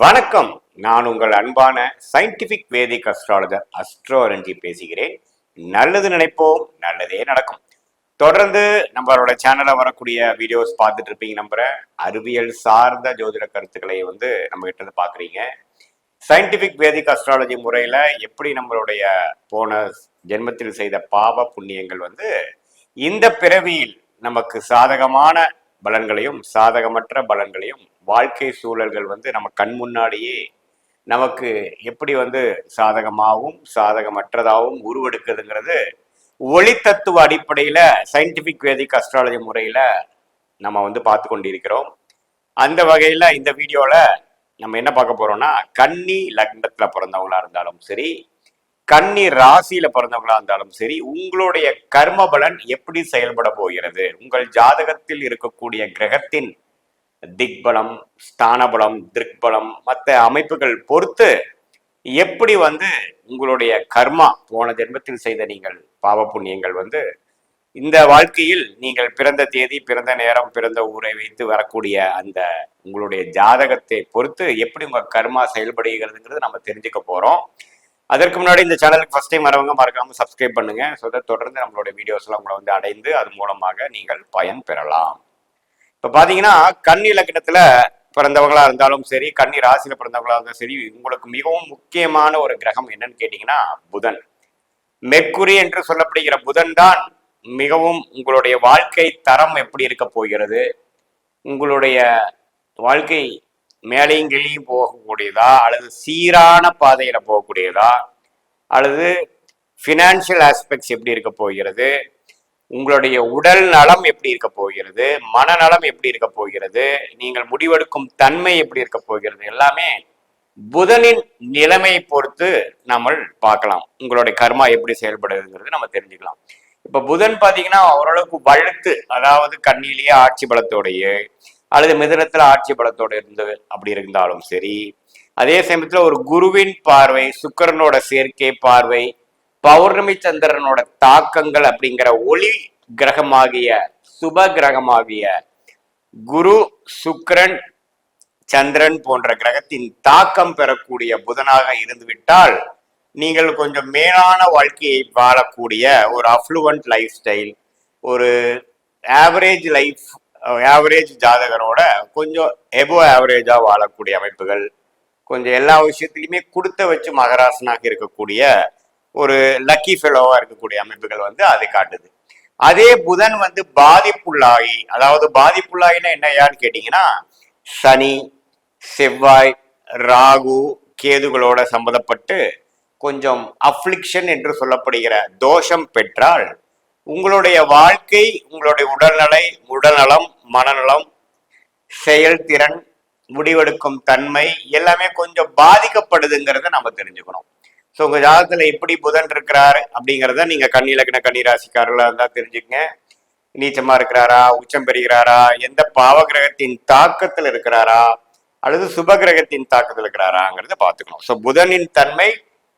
வணக்கம். நான் உங்கள் அன்பான சயின்டிபிக் வேதிக் அஸ்ட்ராலஜர் அஸ்ட்ரோரஞ்சி பேசுகிறேன். நல்லது நினைப்போம் நல்லதே நடக்கும். தொடர்ந்து நம்மளோட சேனல்ல வரக்கூடிய வீடியோஸ் பார்த்துட்டு இருப்பீங்க நம்புறேன் அறிவியல் சார்ந்த ஜோதிட கருத்துக்களை வந்து நம்ம கிட்ட இருந்து பாக்குறீங்க சயின்டிபிக் வேதிக் அஸ்ட்ராலஜி முறையில எப்படி நம்மளுடைய போன ஜென்மத்தில் செய்த பாவ புண்ணியங்கள் வந்து இந்த பிறவியில் நமக்கு சாதகமான பலன்களையும் சாதகமற்ற பலன்களையும் வாழ்க்கை சூழல்கள் வந்து நம்ம கண் முன்னாடியே நமக்கு எப்படி வந்து சாதகமாகவும் சாதகமற்றதாகவும் உருவெடுக்குதுங்கிறது ஒளி தத்துவ அடிப்படையில் சயின்டிஃபிக் வேதிக் அஸ்ட்ராலஜி முறையில் நம்ம வந்து பார்த்து கொண்டிருக்கிறோம். அந்த வகையில் இந்த வீடியோவில் நம்ம என்ன பார்க்க போகிறோம்னா கன்னி லக்னத்தில் பிறந்தவங்களாக இருந்தாலும் சரி கன்னி ராசியில பிறந்தவங்களா இருந்தாலும் சரி உங்களுடைய கர்ம பலன் எப்படி செயல்பட போகிறது? உங்கள் ஜாதகத்தில் இருக்கக்கூடிய கிரகத்தின் திக்பலம் ஸ்தானபலம் திருக்பலம் மற்ற அமைப்புகள் பொறுத்து எப்படி வந்து உங்களுடைய கர்மா போன ஜென்மத்தில் செய்த நீங்கள் பாவ புண்ணியங்கள் வந்து இந்த வாழ்க்கையில் நீங்கள் பிறந்த தேதி பிறந்த நேரம் பிறந்த ஊரை வைத்து வரக்கூடிய அந்த உங்களுடைய ஜாதகத்தை பொறுத்து எப்படி உங்க கர்மா செயல்படுகிறதுங்கிறது நம்ம தெரிஞ்சுக்க போறோம். அதற்கு முன்னாடி இந்த சேனலுக்கு ஃபர்ஸ்ட் டைம் வரவங்க மறக்காம சப்ஸ்கிரைப் பண்ணுங்க. ஸோ தொடர்ந்து நம்மளுடைய வீடியோஸ்லாம் உங்களை வந்து அடைந்து அது மூலமாக நீங்கள் பயன் பெறலாம். இப்போ பார்த்தீங்கன்னா கண் இலக்கணத்துல பிறந்தவங்களா இருந்தாலும் சரி கன்னி ராசியில பிறந்தவங்களா இருந்தாலும் சரி உங்களுக்கு மிகவும் முக்கியமான ஒரு கிரகம் என்னன்னு கேட்டீங்கன்னா புதன். மெக்குரி என்று சொல்லப்படுகிற புதன் தான் மிகவும் உங்களுடைய வாழ்க்கை தரம் எப்படி இருக்க போகிறது உங்களுடைய வாழ்க்கை மேலையும் கீழையும் போகக்கூடியதா? அல்லது சீரான பாதையில போகக்கூடியதா? அல்லது ஃபினான்ஷியல் ஆஸ்பெக்ட்ஸ் எப்படி இருக்க போகிறது? உங்களுடைய உடல் நலம் எப்படி இருக்க போகிறது? மனநலம் எப்படி இருக்க போகிறது? நீங்கள் முடிவெடுக்கும் தன்மை எப்படி இருக்க போகிறது? எல்லாமே புதனின் நிலைமையை பொறுத்து நம்ம பார்க்கலாம். உங்களுடைய கர்மா எப்படி செயல்படுதுங்கிறது நம்ம தெரிஞ்சுக்கலாம். இப்ப புதன் பாத்தீங்கன்னா ஓரளவுக்கு வழுத்து அதாவது கண்ணிலேயே ஆட்சி பலத்தோடையே அல்லது மிதனத்துல ஆட்சி பலத்தோடு இருந்தது அப்படி இருந்தாலும் சரி. அதே சமயத்துல ஒரு குருவின் பார்வை சுக்கரனோட சேர்க்கை பார்வை பௌர்ணமி சந்திரனோட தாக்கங்கள் அப்படிங்கிற ஒளி கிரகமாகிய சுப கிரகமாகிய குரு சுக்கரன் சந்திரன் போன்ற கிரகத்தின் தாக்கம் பெறக்கூடிய புதனாக இருந்துவிட்டால் நீங்கள் கொஞ்சம் மேலான வாழ்க்கையை வாழக்கூடிய ஒரு அஃப்ளூவன்ட் லைஃப் ஸ்டைல் ஒரு ஆவரேஜ் லைஃப் ஆவரேஜ் ஜாதகரோட கொஞ்சம் எபோ ஆவரேஜா வாழக்கூடிய அமைப்புகள் கொஞ்சம் எல்லா விஷயத்துலையுமே கொடுத்த வச்சு மகராசனாக இருக்கக்கூடிய ஒரு லக்கி ஃபெலோவா இருக்கக்கூடிய அமைப்புகள் வந்து அது காட்டுது. அதே புதன் வந்து பாதிப்புள்ளாகி அதாவது பாதிப்புள்ளாகினா என்னையான்னு கேட்டீங்கன்னா சனி செவ்வாய் ராகு கேதுகளோட சம்மந்தப்பட்டு கொஞ்சம் அஃப்ளிக்ஷன் என்று சொல்லப்படுகிற தோஷம் பெற்றால் உங்களுடைய வாழ்க்கை உங்களுடைய உடல்நிலை உடல்நலம் மனநலம் செயல்திறன் முடிவெடுக்கும் தன்மை எல்லாமே கொஞ்சம் பாதிக்கப்படுதுங்கிறத நம்ம தெரிஞ்சுக்கணும். ஸோ உங்க ஜாதகத்துல எப்படி புதன் இருக்கிறார் அப்படிங்கிறத நீங்க கண்ணிலக்கண கன்னிராசிக்காரர்களா இருந்தா தெரிஞ்சுக்கங்க. நீச்சமா இருக்கிறாரா உச்சம் பெறுகிறாரா எந்த பாவ கிரகத்தின் தாக்கத்தில் இருக்கிறாரா அல்லது சுப கிரகத்தின் தாக்கத்தில் இருக்கிறாராங்கிறத பார்த்துக்கணும். ஸோ புதனின் தன்மை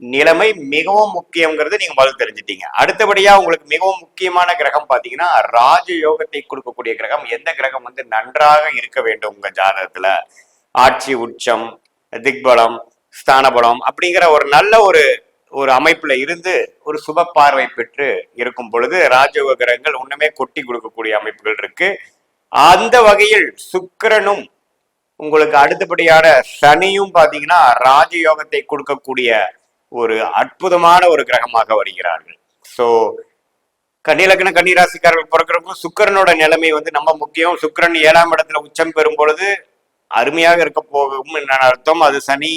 நிலைமை மிகவும் முக்கியங்கிறது நீங்க முதல்ல தெரிஞ்சுட்டீங்க. அடுத்தபடியா உங்களுக்கு மிகவும் முக்கியமான கிரகம் பாத்தீங்கன்னா ராஜ யோகத்தை கொடுக்கக்கூடிய கிரகம். எந்த கிரகம் வந்து நன்றாக இருக்க வேண்டும் உங்க ஜாதகத்துல? ஆட்சி உச்சம் திக்பலம் ஸ்தானபலம் அப்படிங்கிற ஒரு நல்ல ஒரு ஒரு அமைப்புல இருந்து ஒரு சுப பார்வை பெற்று இருக்கும் பொழுது ராஜயோக கிரகங்கள் ஒண்ணுமே கொட்டி கொடுக்கக்கூடிய அமைப்புகள் இருக்கு. அந்த வகையில் சுக்கிரனும் உங்களுக்கு அடுத்தபடியான சனியும் பாத்தீங்கன்னா ராஜயோகத்தை கொடுக்கக்கூடிய ஒரு அற்புதமான ஒரு கிரகமாக வருகிறார்கள். ஸோ கன்னிலக்கண கன்னிராசிக்காரர்கள் பிறக்கிறப்போ சுக்கிரனோட நிலைமை வந்து நம்ம முக்கியம். சுக்கிரன் ஏழாம் இடத்துல உச்சம் பெறும் பொழுது அருமையாக இருக்க போகும் அர்த்தம். அது சனி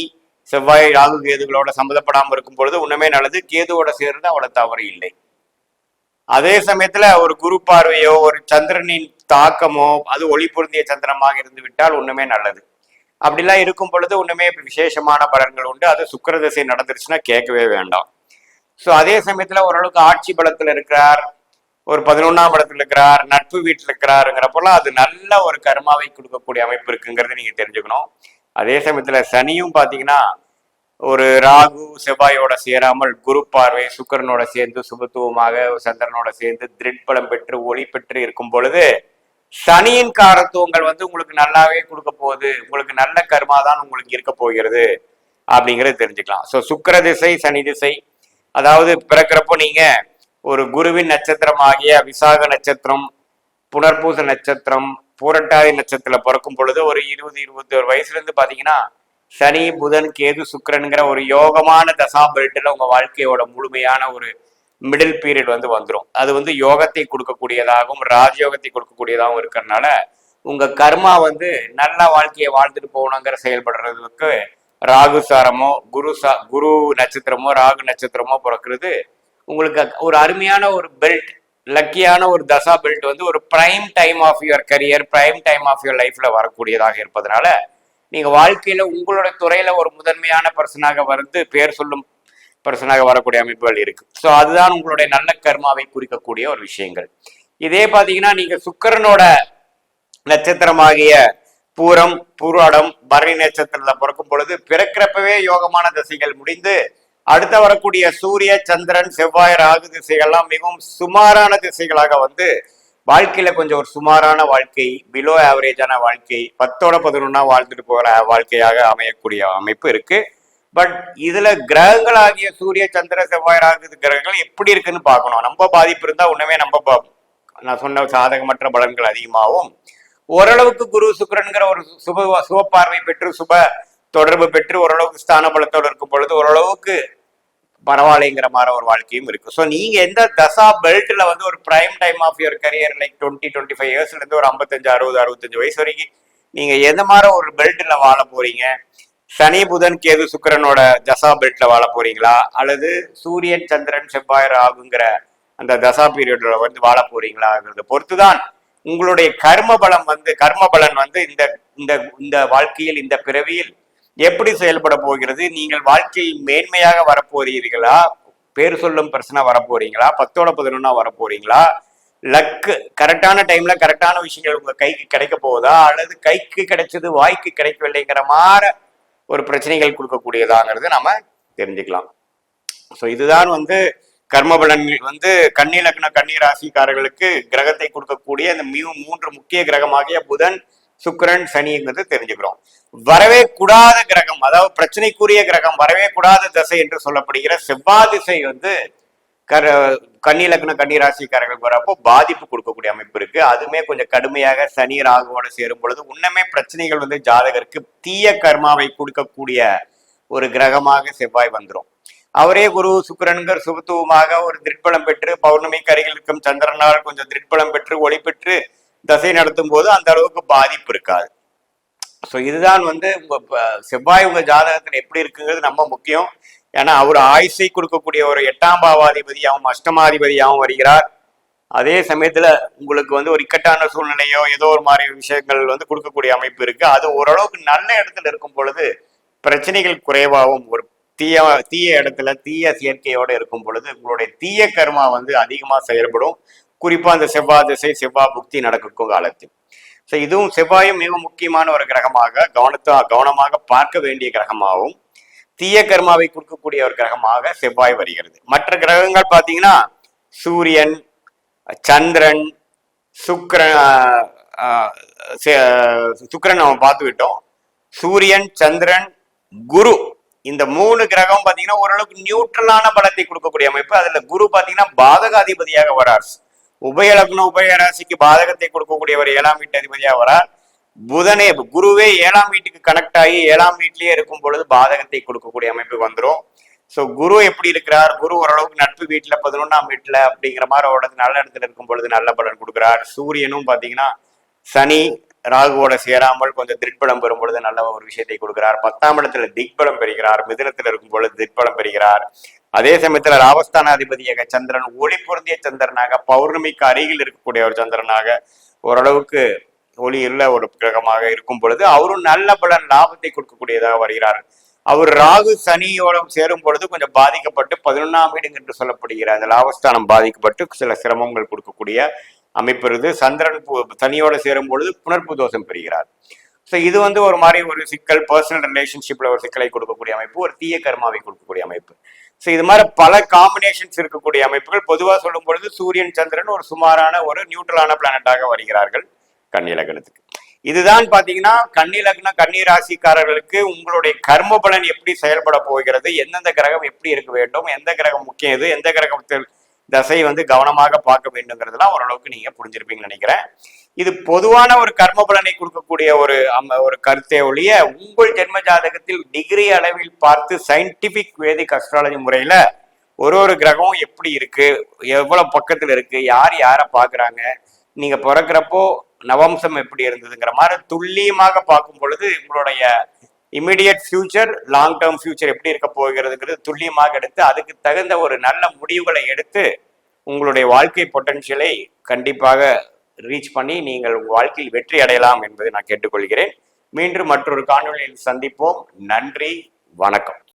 செவ்வாய் ராகு கேதுகளோட சம்மந்தப்படாமல் இருக்கும் பொழுது உண்மையே நல்லது. கேதுவோட சேர்ந்து அவ்வளவு தவறு இல்லை. அதே சமயத்துல ஒரு குரு பார்வையோ ஒரு சந்திரனின் தாக்கமோ அது ஒளி பொருந்திய சந்திரமாக இருந்து விட்டால் ஒண்ணுமே நல்லது. அப்படிலாம் இருக்கும் பொழுது ஒண்ணுமே விசேஷமான பலன்கள் உண்டு. அது சுக்கர திசை நடந்துருச்சுன்னா கேட்கவே வேண்டாம். ஸோ அதே சமயத்துல ஓரளவுக்கு ஆட்சி பலத்தில் இருக்கிறார் ஒரு பதினொன்னாம் படத்தில் இருக்கிறார் நட்பு வீட்டில் இருக்கிறாருங்கிறப்பெல்லாம் அது நல்ல ஒரு கர்மாவை கொடுக்கக்கூடிய அமைப்பு இருக்குங்கிறத நீங்க தெரிஞ்சுக்கணும். அதே சமயத்துல சனியும் பாத்தீங்கன்னா ஒரு ராகு செவ்வாயோட சேராமல் குரு பார்வை சுக்கரனோட சேர்ந்து சுபத்துவமாக சந்திரனோட சேர்ந்து திருட்பலம் பெற்று ஒளி பெற்று இருக்கும் பொழுது சனியின் காரத்துவங்கள் வந்து உங்களுக்கு நல்லாவே கொடுக்க போகுது. உங்களுக்கு நல்ல கர்மா தான் உங்களுக்கு இருக்க போகிறது. அப்படிங்கிறது தெரிஞ்சுக்கலாம். ஸோ சுக்கர திசை சனி திசை. அதாவது பிறக்கிறப்போ நீங்க ஒரு குருவின் நட்சத்திரம் ஆகிய விசாக நட்சத்திரம் புனர்பூச நட்சத்திரம் பூரட்டாதி நட்சத்திரத்தில் பிறக்கும் பொழுது ஒரு இருபது இருபத்தி ஒரு வயசுல இருந்து பாத்தீங்கன்னா சனி புதன் கேது சுக்கரனுங்கிற ஒரு யோகமான தசாபெல்ட்டில் உங்கள் உங்க வாழ்க்கையோட முழுமையான ஒரு மிடில் பீரியட் வந்து வந்துடும் அது வந்து யோகத்தை கொடுக்கக்கூடியதாகவும் ராஜயோகத்தை கொடுக்கக்கூடியதாகவும் இருக்கிறதுனால உங்க கர்மா வந்து நல்ல வாழ்க்கையை வாழ்ந்துட்டு போகணுங்கிற செயல்படுறதுக்கு ராகு சாரமோ குரு சா குரு நட்சத்திரமோ ராகு நட்சத்திரமோ பிறக்கிறது உங்களுக்கு ஒரு அருமையான ஒரு பெல்ட் லக்கியான ஒரு தசா பெல்ட் வந்து ஒரு prime time of your career prime time of your லைஃப்ல வரக்கூடியதாக இருப்பதனால நீங்க வாழ்க்கையில உங்களோட துறையில ஒரு முதன்மையான பர்சனாக வந்து பேர் சொல்லும் பர்சனாக வரக்கூடிய அமைப்புகள் இருக்கு. ஸோ அதுதான் உங்களுடைய நல்ல கர்மாவை குறிக்கக்கூடிய ஒரு விஷயங்கள். இதே பார்த்தீங்கன்னா நீங்க சுக்கரனோட நட்சத்திரமாகிய பூரம் பூராடம் பரணி நட்சத்திரத்தில் பிறக்கும் பொழுது பிறக்கிறப்பவே யோகமான திசைகள் முடிந்து அடுத்த வரக்கூடிய சூரிய சந்திரன் செவ்வாய் ராகு திசைகள்லாம் மிகவும் சுமாரான திசைகளாக வந்து வாழ்க்கையில கொஞ்சம் ஒரு சுமாரான வாழ்க்கை பிலோ ஆவரேஜான வாழ்க்கை பத்தோட பதினொன்னா வாழ்ந்துட்டு போகிற வாழ்க்கையாக அமையக்கூடிய அமைப்பு இருக்கு. பட் இதுல கிரகங்கள் ஆகிய சூரிய சந்திர செவ்வாய் ராகு கிரகங்கள் எப்படி இருக்குன்னு பார்க்கணும். நம்ம பாதிப்பு இருந்தா உண்மையே நம்ம பா- நான் சொன்ன சாதகமற்ற பலன்கள் அதிகமாகும். ஓரளவுக்கு குரு சுக்கரன்கிற ஒரு சுப சுப பார்வை பெற்று சுப தொடர்பு பெற்று ஓரளவுக்கு ஸ்தான பலத்தோடு இருக்கும் பொழுது ஓரளவுக்கு பரவாயில்லைங்கிற மாதிரி ஒரு வாழ்க்கையும் இருக்கு. ஸோ நீங்க எந்த தசா பெல்ட்ல வந்து ஒரு prime time of your career like twenty twenty five இயர்ஸ்ல இருந்து ஒரு ஐம்பத்தஞ்சு அறுபது அறுபத்தஞ்சு வயசு வரைக்கும் நீங்க எந்த மாதிரி ஒரு பெல்ட்ல வாழ போறீங்க? சனி புதன் கேது சுக்கரனோட தசா பெல்ட்ல வாழ போறீங்களா? அல்லது சூரியன் சந்திரன் செவ்வாய் ராகுங்கிற அந்த தசா பீரியட்ல வந்து வாழ போறீங்களாங்கிறத பொறுத்துதான் உங்களுடைய கர்ம பலம் வந்து கர்ம பலன் வந்து இந்த இந்த இந்த வாழ்க்கையில் இந்த பிறவியில் எப்படி செயல்பட போகிறது? நீங்கள் வாழ்க்கையை மேன்மையாக வரப்போறீர்களா பேர் சொல்லும் பிரச்சனை வரப்போறீங்களா பத்தோட பதினொன்னா வரப்போறீங்களா லக்கு கரெக்டான டைம்ல கரெக்டான விஷயங்கள் உங்க கைக்கு கிடைக்க போகுதா? அல்லது கைக்கு கிடைச்சது வாய்க்கு கிடைக்கவில்லைங்கிற மாதிரி ஒரு பிரச்சனைகள் கொடுக்கக்கூடியதாங்கிறது நம்ம தெரிஞ்சுக்கலாம். ஸோ இதுதான் வந்து கர்மபலன் வந்து கன்னி லக்ன கன்னி ராசிக்காரர்களுக்கு கிரகத்தை கொடுக்கக்கூடிய இந்த மிக மூன்று முக்கிய கிரகமாகிய புதன் சுக்கிரன் சனிங்கிறது தெரிஞ்சுக்கிறோம். வரவே கூடாத கிரகம் அதாவது பிரச்சனைக்குரிய கிரகம் வரவே கூடாத திசை என்று சொல்லப்படுகிற செவ்வாய் திசை வந்து கர கன்னி லக்ன கன்னி ராசிக்காரர்களுக்கு வரப்போ பாதிப்பு கொடுக்கக்கூடிய அமைப்பு இருக்கு. அதுமே கொஞ்சம் கடுமையாக சனி ராகுவோட சேரும் பொழுது உன்னமே பிரச்சனைகள் வந்து ஜாதகருக்கு தீய கர்மாவை கொடுக்கக்கூடிய ஒரு கிரகமாக செவ்வாய் வந்துரும். அவரே குரு சுக்கரன்கர் சுபத்துவமாக ஒரு திருட்பலம் பெற்று பௌர்ணமி கரையில் இருக்கும் சந்திரனால் கொஞ்சம் திருட்பலம் பெற்று ஒளி பெற்று தசை நடத்தும் போது அந்த அளவுக்கு பாதிப்பு இருக்காது. ஸோ இதுதான் வந்து உங்க செவ்வாய் உங்க ஜாதகத்தில் எப்படி இருக்குங்கிறது ரொம்ப முக்கியம். ஏன்னா அவர் ஆயுசை கொடுக்கக்கூடிய ஒரு எட்டாம் பாவாதிபதியாகவும் அஷ்டமாதிபதியாகவும் வருகிறார். அதே சமயத்துல உங்களுக்கு வந்து ஒரு இக்கட்டான சூழ்நிலையோ ஏதோ ஒரு மாதிரி விஷயங்கள் வந்து கொடுக்கக்கூடிய அமைப்பு இருக்கு. அது ஓரளவுக்கு நல்ல இடத்துல இருக்கும் பொழுது பிரச்சனைகள் குறைவாகவும் ஒரு தீய தீய இடத்துல தீய செயற்கையோட இருக்கும் பொழுது உங்களுடைய தீய கர்மா வந்து அதிகமா செயல்படும். குறிப்பா அந்த செவ்வாய் திசை செவ்வாய் புக்தி நடக்கும் காலத்தில். ஸோ இதுவும் செவ்வாயும் மிக முக்கியமான ஒரு கிரகமாக கவனத்தா கவனமாக பார்க்க வேண்டிய கிரகமாகவும் தீய கர்மாவை கொடுக்கக்கூடிய ஒரு கிரகமாக செவ்வாய் வருகிறது. மற்ற கிரகங்கள் பார்த்தீங்கன்னா சூரியன் சந்திரன் சுக்கரன் சுக்கரன் நம்ம பார்த்து விட்டோம் சூரியன் சந்திரன் குரு இந்த மூணு கிரகம் பார்த்தீங்கன்னா ஓரளவுக்கு நியூட்ரலான பலத்தை கொடுக்கக்கூடிய அமைப்பு. அதுல குரு பார்த்தீங்கன்னா பாதகாதிபதியாக வரார். உபயலக்ன உபய ராசிக்கு பாதகத்தை கொடுக்கக்கூடியவர் ஏழாம் வீட்டு அதிபதியாக வரார். புதனே குருவே ஏழாம் வீட்டுக்கு கனெக்ட் ஆகி ஏழாம் வீட்லயே இருக்கும் பொழுது பாதகத்தை கொடுக்கக்கூடிய அமைப்பு வந்துடும் ஸோ குரு எப்படி இருக்கிறார்? குரு ஓரளவுக்கு நட்பு வீட்டுல பதினொன்னாம் வீட்டுல அப்படிங்கிற மாதிரி ஒரு நல்ல இடத்துல இருக்கும் பொழுது நல்ல பலன் கொடுக்கிறார். சூரியனும் பாத்தீங்கன்னா சனி ராகுவோட சேராமல் கொஞ்சம் திட்பலம் பெறும் பொழுது நல்ல ஒரு விஷயத்தை கொடுக்கிறார். பத்தாம் இடத்துல திக்பலம் பெறுகிறார். மிதுனத்துல இருக்கும் பொழுது திட்பலம் பெறுகிறார். அதே சமயத்துல ராவஸ்தானாதிபதியாக சந்திரன் ஒளி பொருந்திய சந்திரனாக பௌர்ணமிக்கு அருகில் இருக்கக்கூடிய ஒரு சந்திரனாக ஓரளவுக்கு ஒளி இல்ல ஒரு கிரகமாக இருக்கும் பொழுது அவரும் நல்ல பலன் லாபத்தை கொடுக்கக்கூடியதாக வருகிறார். அவர் ராகு சனியோட சேரும் பொழுது கொஞ்சம் பாதிக்கப்பட்டு பதினொன்னாம் வீடு என்று சொல்லப்படுகிற அந்த லாபஸ்தானம் பாதிக்கப்பட்டு சில சிரமங்கள் கொடுக்கக்கூடிய அமைப்பு இருக்குது. சந்திரன் சனியோட சேரும் பொழுது புனர்ப்பு தோஷம் பெறுகிறார். ஸோ இது வந்து ஒரு மாதிரி ஒரு சிக்கல் பர்சனல் ரிலேஷன்ஷிப்ல ஒரு சிக்கலை கொடுக்கக்கூடிய அமைப்பு ஒரு தீய கர்மாவை கொடுக்கக்கூடிய அமைப்பு. ஸோ இது மாதிரி பல காம்பினேஷன்ஸ் இருக்கக்கூடிய அமைப்புகள். பொதுவாக சொல்லும் பொழுது சூரியன் சந்திரன் ஒரு சுமாரான ஒரு நியூட்ரலான பிளானட்டாக வருகிறார்கள். கன்னி லக்னத்துக்கு இதுதான் பாத்தீங்கன்னா கன்னி லக்ன கன்னி ராசிக்காரர்களுக்கு உங்களுடைய கர்ம பலன் எப்படி செயல்பட போகிறது எந்தெந்த கிரகம் எப்படி இருக்க வேண்டும் எந்த கிரகம் முக்கியம் எது எந்த கிரகத்தில் தசை வந்து கவனமாக பார்க்க வேண்டுங்கிறதுலாம் ஓரளவுக்கு நீங்க புரிஞ்சிருப்பீங்கன்னு நினைக்கிறேன். இது பொதுவான ஒரு கர்ம பலனை கொடுக்கக்கூடிய ஒரு அம்ம ஒரு கருத்தை ஒழிய உங்கள் ஜென்ம ஜாதகத்தில் டிகிரி அளவில் பார்த்து சயின்டிபிக் வேதிக் அஸ்ட்ராலஜி முறையில ஒரு ஒரு கிரகம் எப்படி இருக்கு எவ்வளவு பக்கத்துல இருக்கு யார் யாரை பாக்குறாங்க நீங்க பிறக்கிறப்போ நவம்சம் எப்படி இருந்ததுங்கிற மாதிரி துல்லியமாக பார்க்கும் பொழுது உங்களுடைய immediate future long term future எப்படி இருக்க போகிறதுங்கிறது துல்லியமாக எடுத்து அதுக்கு தகுந்த ஒரு நல்ல முடிவுகளை எடுத்து உங்களுடைய வாழ்க்கை பொட்டன்ஷியலை கண்டிப்பாக ரீச் பண்ணி நீங்கள் உங்கள் வாழ்க்கையில் வெற்றி அடையலாம் என்பதை நான் கேட்டுக்கொள்கிறேன். மீண்டும் மற்றொரு காணொலியில் சந்திப்போம். நன்றி வணக்கம்.